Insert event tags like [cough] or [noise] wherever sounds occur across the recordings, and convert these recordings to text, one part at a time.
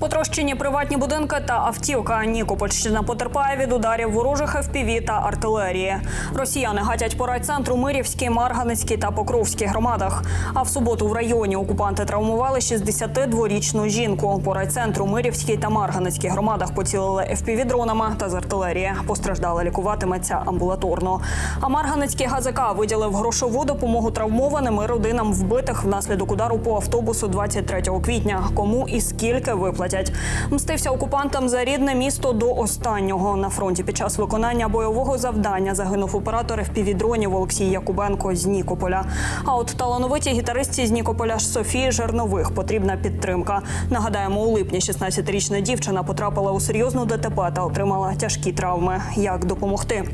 Потрощені приватні будинки та автівка. Нікопольщина потерпає від ударів ворожих ФПВ та артилерії. Росіяни гатять по райцентру Мирівській, Марганицькій та Покровській громадах. А в суботу в районі окупанти травмували 62-річну жінку. По райцентру Мирівській та Марганицькій громадах поцілили ФПВ дронами та з артилерії. Постраждала лікуватиметься амбулаторно. А Марганицький ГАЗК виділив грошову допомогу травмованим і родинам вбитих внаслідок удару по автобусу 23 квітня. Кому і скільки виплатять? Мстився окупантам за рідне місто до останнього. На фронті під час виконання бойового завдання загинув оператор FPV-дронів Олексій Якубенко з Нікополя. А от талановитій гітаристці з Нікополя Софії Жернових потрібна підтримка. Нагадаємо, у липні 16-річна дівчина потрапила у серйозну ДТП та отримала тяжкі травми. Як допомогти?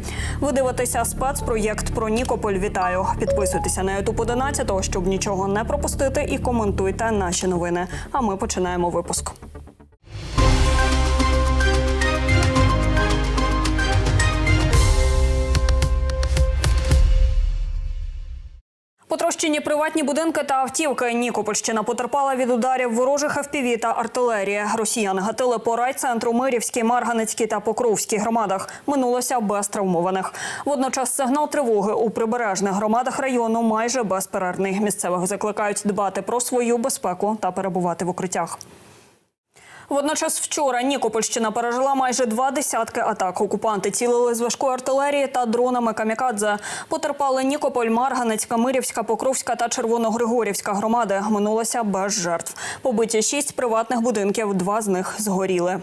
Ви дивитеся спецпроєкт про Нікополь. Вітаю! Підписуйтеся на YouTube 11, щоб нічого не пропустити, і коментуйте наші новини. А ми починаємо випуск. Потрощені приватні будинки та автівки. Нікопольщина потерпала від ударів ворожих ФПВ та артилерії. Росіяни гатили по райцентру Мирівській, Марганецькій та Покровській громадах. Минулося без травмованих. Водночас сигнал тривоги у прибережних громадах району майже безперервний. Місцевих закликають дбати про свою безпеку та перебувати в укриттях. Водночас вчора Нікопольщина пережила майже два десятки атак. Окупанти цілили з важкої артилерії та дронами камікадзе. Потерпали Нікополь, Марганецька, Мирівська, Покровська та Червоногригорівська громади. Минулося без жертв. Побиті шість приватних будинків, два з них згоріли.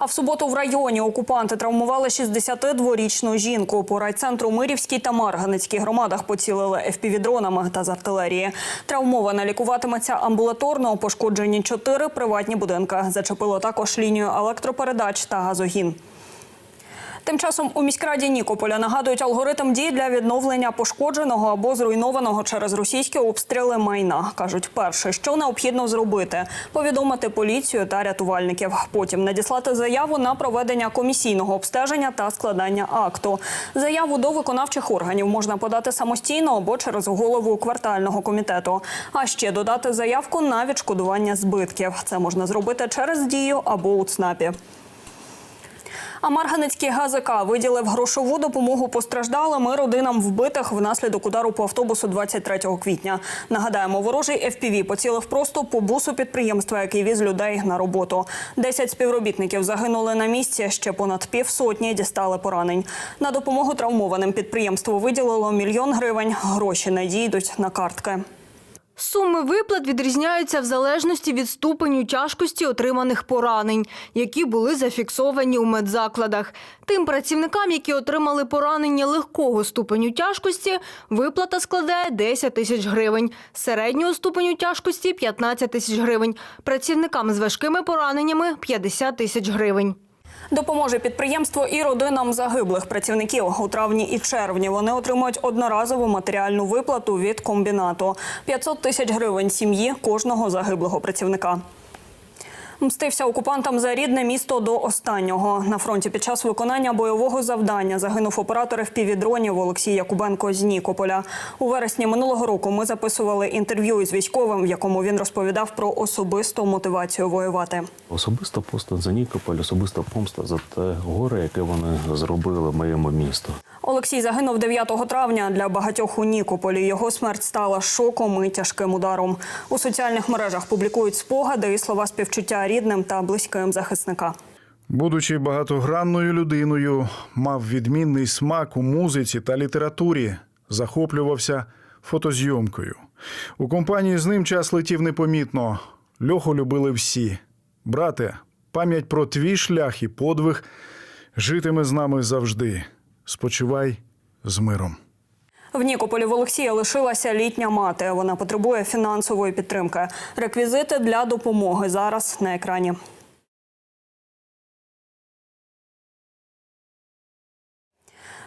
А в суботу в районі окупанти травмували 62-річну жінку. По райцентру Мирівській та Марганицькій громадах поцілили ФПВ-дронами та з артилерії. Травмована лікуватиметься амбулаторно. Пошкоджені чотири приватні будинки. Зачепило також лінію електропередач та газогін. Тим часом у міськраді Нікополя нагадують алгоритм дій для відновлення пошкодженого або зруйнованого через російські обстріли майна. кажуть, перше, що необхідно зробити повідомити поліцію та рятувальників. Потім надіслати заяву на проведення комісійного обстеження та складання акту. Заяву до виконавчих органів можна подати самостійно або через голову квартального комітету. А ще додати заявку на відшкодування збитків. Це можна зробити через дію або у ЦНАПі. А Марганецький ГАЗК виділив грошову допомогу постраждалим і родинам вбитих внаслідок удару по автобусу 23 квітня. Нагадаємо, ворожий FPV поцілив просто по бусу підприємства, який віз людей на роботу. Десять співробітників загинули на місці. Ще понад півсотні дістали поранень. На допомогу травмованим підприємство виділило мільйон гривень. Гроші надійдуть на картки. Суми виплат відрізняються в залежності від ступеню тяжкості отриманих поранень, які були зафіксовані у медзакладах. Тим працівникам, які отримали поранення легкого ступеню тяжкості, виплата складає 10 тисяч гривень, середнього ступеню тяжкості – 15 тисяч гривень, працівникам з важкими пораненнями – 50 тисяч гривень. Допоможе підприємство і родинам загиблих працівників у травні і червні. Вони отримують одноразову матеріальну виплату від комбінату 500 тисяч гривень сім'ї кожного загиблого працівника. Мстився окупантам за рідне місто до останнього. На фронті під час виконання бойового завдання загинув оператор FPV-дронів Олексій Якубенко з Нікополя. У вересні минулого року ми записували інтерв'ю із військовим, в якому він розповідав про особисту мотивацію воювати. Особисто просто за Нікополь, особиста помста за те горе, яке вони зробили моєму місту. Олексій загинув 9 травня для багатьох у Нікополі. Його смерть стала шоком і тяжким ударом. У соціальних мережах публікують спогади і слова співчуття рідним та близьким захисника. Будучи багатогранною людиною, мав відмінний смак у музиці та літературі, захоплювався фотозйомкою. У компанії з ним час летів непомітно. Льоху любили всі. Брате, пам'ять про твій шлях і подвиг житиме з нами завжди. Спочивай з миром. В Нікополі в Олексія лишилася літня мати. Вона потребує фінансової підтримки. Реквізити для допомоги зараз на екрані.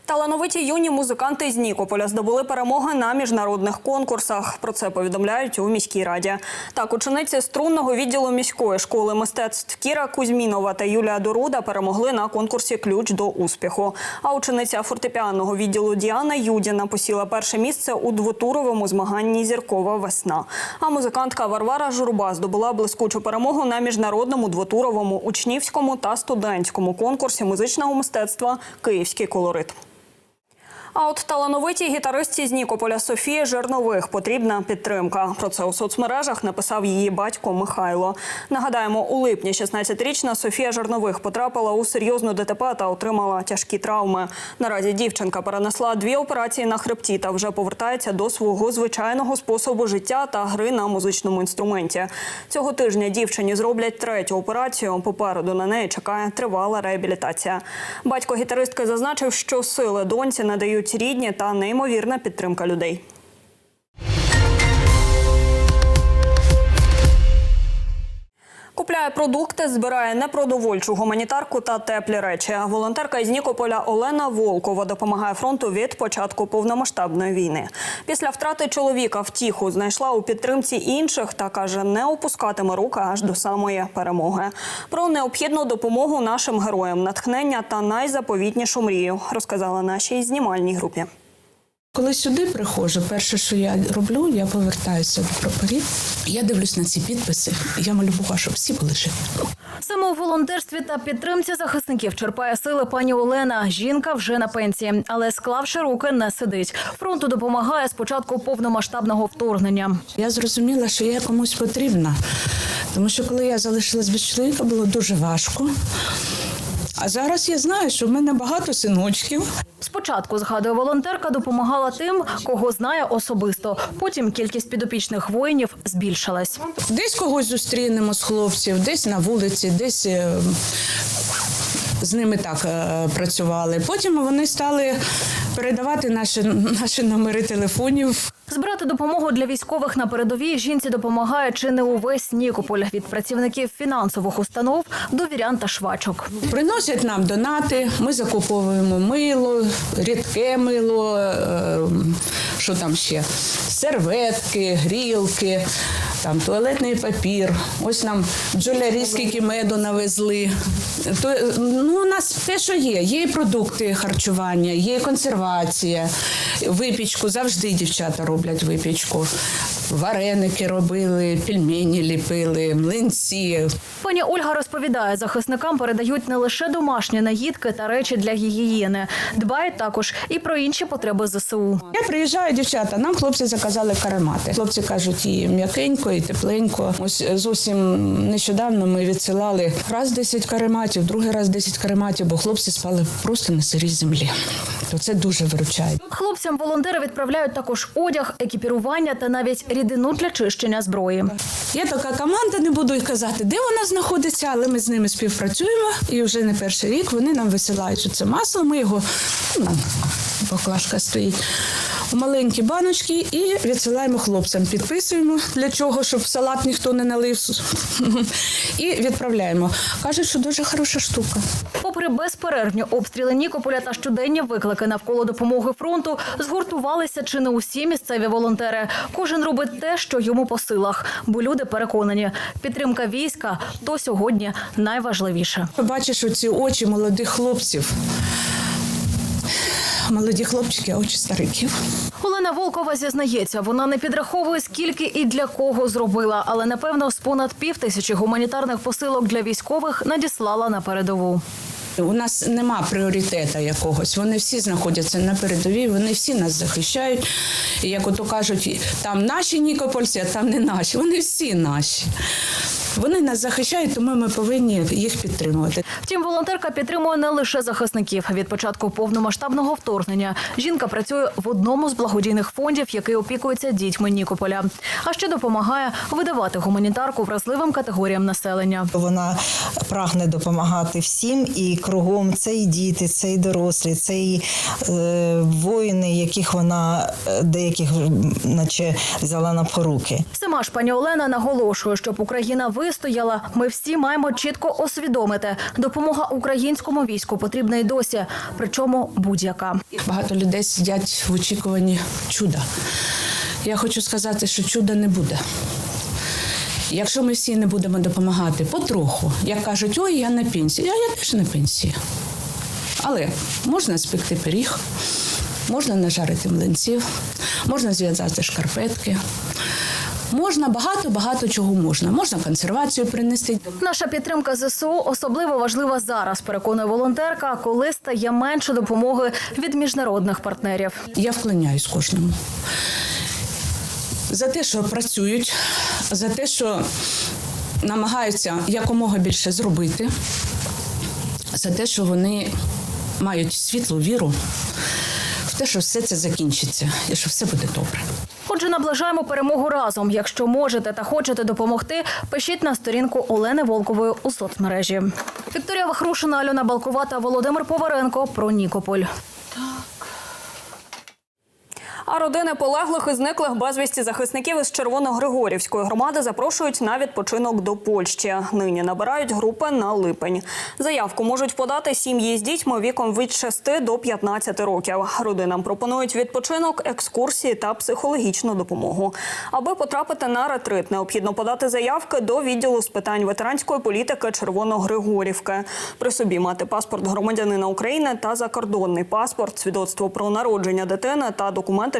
Талановиті юні музиканти з Нікополя здобули перемоги на міжнародних конкурсах. Про це повідомляють у міській раді. Так, учениці струнного відділу міської школи мистецтв Кіра Кузьмінова та Юлія Доруда перемогли на конкурсі Ключ до успіху. А учениця фортепіанного відділу Діана Юдіна посіла перше місце у двотуровому змаганні Зіркова весна. А музикантка Варвара Журба здобула блискучу перемогу на міжнародному двотуровому учнівському та студентському конкурсі музичного мистецтва Київський колорит. А от талановитій гітаристці з Нікополя Софії Жернових потрібна підтримка. Про це у соцмережах написав її батько Михайло. Нагадаємо, у липні 16-річна Софія Жернових потрапила у серйозну ДТП та отримала тяжкі травми. Наразі дівчинка перенесла дві операції на хребті та вже повертається до свого звичайного способу життя та гри на музичному інструменті. Цього тижня дівчині зроблять третю операцію. Попереду на неї чекає тривала реабілітація. Батько гітаристки зазначив, що сили доньці надають рідні та неймовірна підтримка людей. Купляє продукти, збирає непродовольчу гуманітарку та теплі речі. Волонтерка із Нікополя Олена Волкова допомагає фронту від початку повномасштабної війни. Після втрати чоловіка втіху знайшла у підтримці інших та каже, не опускатиме руки аж до самої перемоги. Про необхідну допомогу нашим героям, натхнення та найзаповітнішу мрію розказала нашій знімальній групі. Коли сюди приходжу, перше, що я роблю, я повертаюся до прапорів. Я дивлюсь на ці підписи. Я молю Бога, щоб всі були живі. Саме у волонтерстві та підтримці захисників черпає сили пані Олена. Жінка вже на пенсії, але склавши руки, не сидить. Фронту допомагає з початку повномасштабного вторгнення. Я зрозуміла, що я комусь потрібна, тому що коли я залишилась без чоловіка, було дуже важко. А зараз я знаю, що в мене багато синочків. Спочатку, згадує волонтерка, допомагала тим, кого знає особисто. Потім кількість підопічних воїнів збільшилась. Десь когось зустрінемо з хлопців, десь на вулиці, десь е, з ними так е, працювали. Потім вони стали передавати наші, наші номери телефонів. Збирати допомогу для військових на передовій жінці допомагає чи не увесь Нікополь від працівників фінансових установ до вірян та швачок. Приносять нам донати, ми закуповуємо мило, рідке мило, е, що там ще, серветки, грілки, там туалетний папір. Ось нам бджолярі скільки меду навезли. То, ну, у нас те, що є. Є продукти харчування, є консервація, випічку. Завжди дівчата роблять випічку. Вареники робили, пельмені ліпили, млинці, Пані Ольга розповідає, захисникам передають не лише домашні наїдки та речі для гігієни, дбають також і про інші потреби ЗСУ. Я приїжджаю, дівчата, нам хлопці заказали каремати. Хлопці кажуть, і м'якенько, і тепленько. Ось зовсім нещодавно ми відсилали раз 10 карематів, другий раз 10 карематів, бо хлопці спали просто на сирій землі. То це дуже виручає. Хлопцям волонтери відправляють також одяг, екіпірування та навіть рідину для чищення зброї. Є така команда, не буду казати, де вона знаходиться, але ми з ними співпрацюємо. І вже не перший рік вони нам висилають це масло. Ми його ну, баклажка стоїть. Маленькі баночки і відсилаємо хлопцям. Підписуємо для чого, щоб салат ніхто не налив. [laughs] І відправляємо. Кажуть, що дуже хороша штука. Попри безперервні обстріли Нікополя та щоденні виклики навколо допомоги фронту, згуртувалися чи не усі місцеві волонтери. Кожен робить те, що йому по силах, бо люди переконані, підтримка війська то сьогодні найважливіше. Бачиш оці очі молодих хлопців. Молоді хлопчики, а очі стариків. Олена Волкова зізнається, вона не підраховує скільки і для кого зробила, але напевно з понад пів тисячі гуманітарних посилок для військових надіслала на передову. У нас нема пріоритету якогось. Вони всі знаходяться на передовій, вони всі нас захищають. І як ото кажуть, там наші нікопольці, а там не наші. Вони всі наші. Вони нас захищають, тому ми повинні їх підтримувати. Втім, волонтерка підтримує не лише захисників. Від початку повномасштабного вторгнення жінка працює в одному з благодійних фондів, який опікується дітьми Нікополя. А ще допомагає видавати гуманітарку вразливим категоріям населення. Вона прагне допомагати всім, і кругом це і діти, це і дорослі, це і е, воїни, яких вона е, деяких, наче взяла на поруки. Сама ж пані Олена наголошує, щоб Україна вистояла. Ми всі маємо чітко усвідомити, допомога українському війську потрібна й досі, причому будь-яка. Багато людей сидять в очікуванні чуда. Я хочу сказати, що чуда не буде. Якщо ми всі не будемо допомагати потроху, як кажуть, ой, я на пенсії, а я теж на пенсії. Але можна спекти пиріг, можна нажарити млинців, можна зв'язати шкарпетки. Можна багато-багато чого можна. Можна консервацію принести. Наша підтримка ЗСУ особливо важлива зараз. Переконує волонтерка, коли стає менше допомоги від міжнародних партнерів. Я вклоняюсь кожному. За те, що працюють, за те, що намагаються якомога більше зробити, за те, що вони мають світлу віру в те, що все це закінчиться і що все буде добре. Отже, наближаємо перемогу разом. Якщо можете та хочете допомогти, пишіть на сторінку Олени Волкової у соцмережі. Вікторія Вахрушина, Альона Балкова та Володимир Поваренко про Нікополь. А родини полеглих і зниклих безвісті захисників із Червоногригорівської громади запрошують на відпочинок до Польщі. Нині набирають групи на липень. Заявку можуть подати сім'ї з дітьми віком від 6 до 15 років. Родинам пропонують відпочинок, екскурсії та психологічну допомогу. Аби потрапити на ретрит, необхідно подати заявки до відділу з питань ветеранської політики Червоногригорівки. При собі мати паспорт громадянина України та закордонний паспорт, свідоцтво про народження дитини та документи,